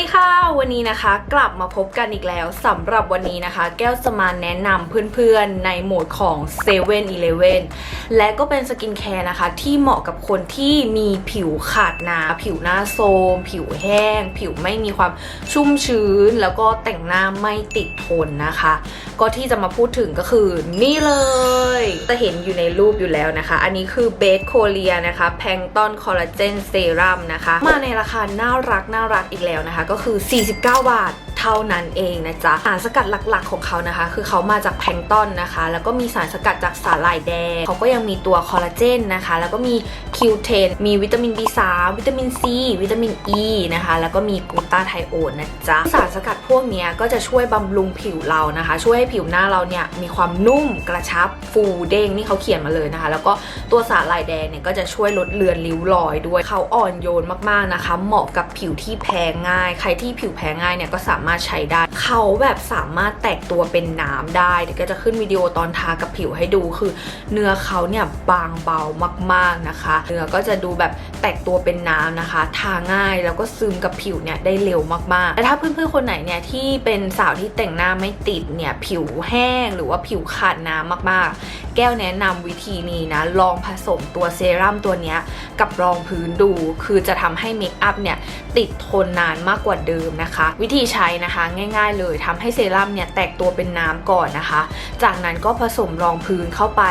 ดีค่ะ วันนี้นะคะกลับมาพบกันอีกแล้วสำหรับวันนี้นะคะ แก้วจะมาแนะนำเพื่อนๆในโหมดของ7 e เ e ่ e อและก็เป็นสกินแคร์นะคะ ที่เหมาะกับคนที่มีผิวขาดน้ำผิวหน้าโทรมผิวแห้ง ผิวไม่มีความชุ่มชื้น แล้วก็แต่งหน้าไม่ติดทนนะคะ ก็ที่จะมาพูดถึงก็คือนี่เลย จะเห็นอยู่ในรูปอยู่แล้วนะคะ อันนี้คือเบสโคเลียนะคะแพงต้นคอลลาเจนเซรั่มนะคะมาในราคาน่ารักน่ารักอีกแล้วนะคะก็คือ 49 บาท เท่านั้นเองนะจ๊ะสารสกัดหลักๆของเขานะคะ คือเขามาจากแพลงต้นนะคะ แล้วก็มีสารสกัดจากสาหร่ายแดงเขาก็ยังมีตัวคอลลาเจนนะคะ แล้วก็มีคิวเทนมีวิตามิน B3 วิตามิน C วิตามิน E นะคะ แล้วก็มีกลูตาไทโอนนะจ๊ะสารสกัดพวกนี้ก็จะช่วยบำรุงผิวเรานะคะ ช่วยให้ผิวหน้าเราเนี่ยมีความนุ่มกระชับฟูเด้งนี่เขาเขียนมาเลยนะคะ แล้วก็ตัวสาหร่ายแดงเนี่ยก็จะช่วยลดเลือนริ้วรอยด้วยเขาอ่อนโยนมากๆนะคะ เหมาะกับผิวที่แพ้ง่าย ใครที่ผิวแพ้ง่ายเนี่ยก็สามารถใช้ได้ เขาแบบสามารถแตกตัวเป็นน้ำได้เดี๋ยวก็จะขึ้นวิดีโอตอนทากับผิวให้ดูคือ เนื้อเขาเนี่ยบางเบามากๆนะคะ เนื้อก็จะดูแบบแตกตัวเป็นน้ำนะคะ ทาง่ายแล้วก็ซึมกับผิวเนี่ยได้เร็วมากๆแต่ถ้าเพื่อนๆคนไหนเนี่ยที่เป็นสาวที่แต่งหน้าไม่ติดเนี่ยผิวแห้งหรือว่าผิวขาดน้ำมากๆ แก้วแนะนำวิธีนี้นะลองผสมตัวเซรั่มตัวเนี้ยกับรองพื้นดู คือจะทำให้เมคอัพเนี่ยติดทนนานมากกว่าเดิมนะคะ วิธีใช้นะคะ ง่ายๆเลยทำให้เซรั่มเนี่ยแตกตัวเป็นน้ำก่อนนะคะ จากนั้นก็ผสมรองพื้นเข้าไป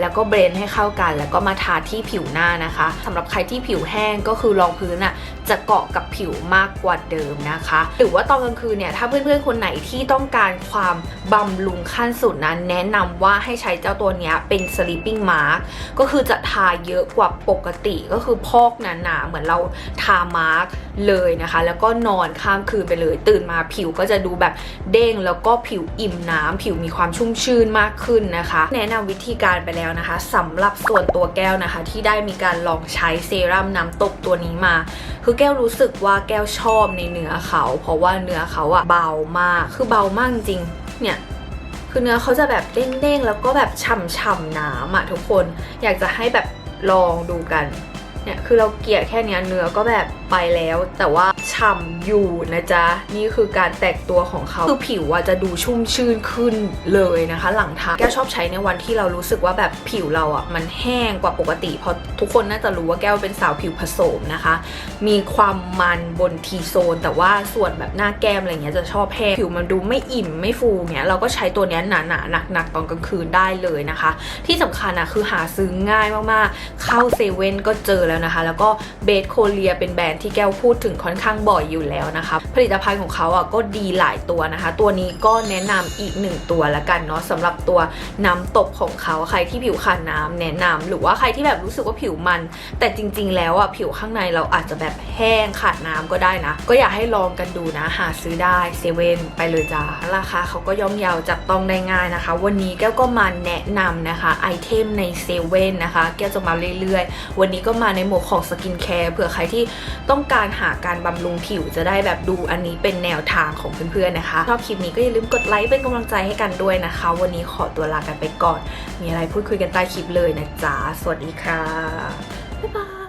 แล้วก็เบรนให้เข้ากัน แล้วก็มาทาที่ผิวหน้านะคะสำหรับใครที่ผิวแห้งก็คือรองพื้นอะจะเกาะกับผิวมากกว่าเดิมนะคะ หรือว่าตอนกลางคืนเนี่ยถ้าเพื่อนๆคนไหนที่ต้องการความบำรุงขั้นสุดนั้น แนะนำว่าให้ใช้เจ้าตัวเนี้ยเป็น sleeping mask ก็คือจะทาเยอะกว่าปกติก็คือพอกหนาๆเหมือนเราทามาร์กเลยนะคะ แล้วก็นอนข้ามคืนไปเลย ตื่นมาผิวก็จะดูแบบเด้งแล้วก็ผิวอิ่มน้ำผิวมีความชุ่มชื่นมากขึ้นนะคะ แนะนำวิธีการไปแล้วนะคะสำหรับส่วนตัวแก้วนะคะ ที่ได้มีการลองใช้เซรั่มน้ำตกตัวนี้มา คือแก้วรู้สึกว่าแก้วชอบในเนื้อเขา เพราะว่าเนื้อเขาอะเบามาก คือเบามากจริงเนี่ยคือเนื้อเขาจะแบบเด้งๆ แล้วก็แบบฉ่ำๆน้ำอะทุกคน อยากจะให้แบบลองดูกัน เนี่ยคือเราเกลี่ยแค่เนี้ยเนื้อก็แบบไปแล้ว แต่ว่าฉ่ำอยู่นะจ๊ะ นี่คือการแตกตัวของเขาคือผิวอะจะดูชุ่มชื่นขึ้นเลยนะคะ หลังทาแก้วชอบใช้ในวันที่เรารู้สึกว่าแบบผิวเราอะมันแห้งกว่าปกติเพราะทุกคนน่าจะรู้ว่าแก้วเป็นสาวผิวผสมนะคะ มีความมันบนทีโซน แต่ว่าส่วนแบบหน้าแก้มอะไรเงี้ยจะชอบแห้งผิวมันดูไม่อิ่มไม่ฟูเงี้ยเราก็ใช้ตัวเนี้ยหนาๆหนักๆตอนกลางคืนได้เลยนะคะ ที่สำคัญอะคือหาซื้อง่ายมากๆเข้าเซเว่นก็เจอแล้วนะคะ แล้วก็เบสโคเลียเป็นแบรนด์ที่แก้วพูดถึงค่อนข้างบ่อยอยู่แล้วนะคะ ผลิตภัณฑ์ของเขาอะก็ดีหลายตัวนะคะ ตัวนี้ก็แนะนำอีกหนึ่งตัวละกันเนาะสำหรับตัวน้ำตกของเขาใครที่ผิวขาดน้ำแนะนำหรือว่าใครที่แบบรู้สึกว่าผิวมัน แต่จริง ๆ แล้วอะผิวข้างในเราอาจจะแบบแห้งขาดน้ำก็ได้นะ ก็อยากให้ลองกันดูนะหาซื้อได้เซเว่นไปเลยจ้าราคาเขาก็ย่อมเยาวจับต้องได้ง่ายนะคะ วันนี้แก้วก็มาแนะนำนะคะไอเทมในเซเว่นนะคะ แก้วจะมาเรื่อยๆ วันนี้ก็มาในหมวดของสกินแคร์เผื่อใครที่ต้องการหาการบำรุงผิวจะได้แบบดูอันนี้เป็นแนวทางของเพื่อนๆนะคะ ชอบคลิปนี้ก็อย่าลืมกดไลค์เป็นกำลังใจให้กันด้วยนะคะ วันนี้ขอตัวลากันไปก่อน มีอะไรพูดคุยกันใต้คลิปเลยนะจ๊ะ สวัสดีค่ะ บ๊ายบาย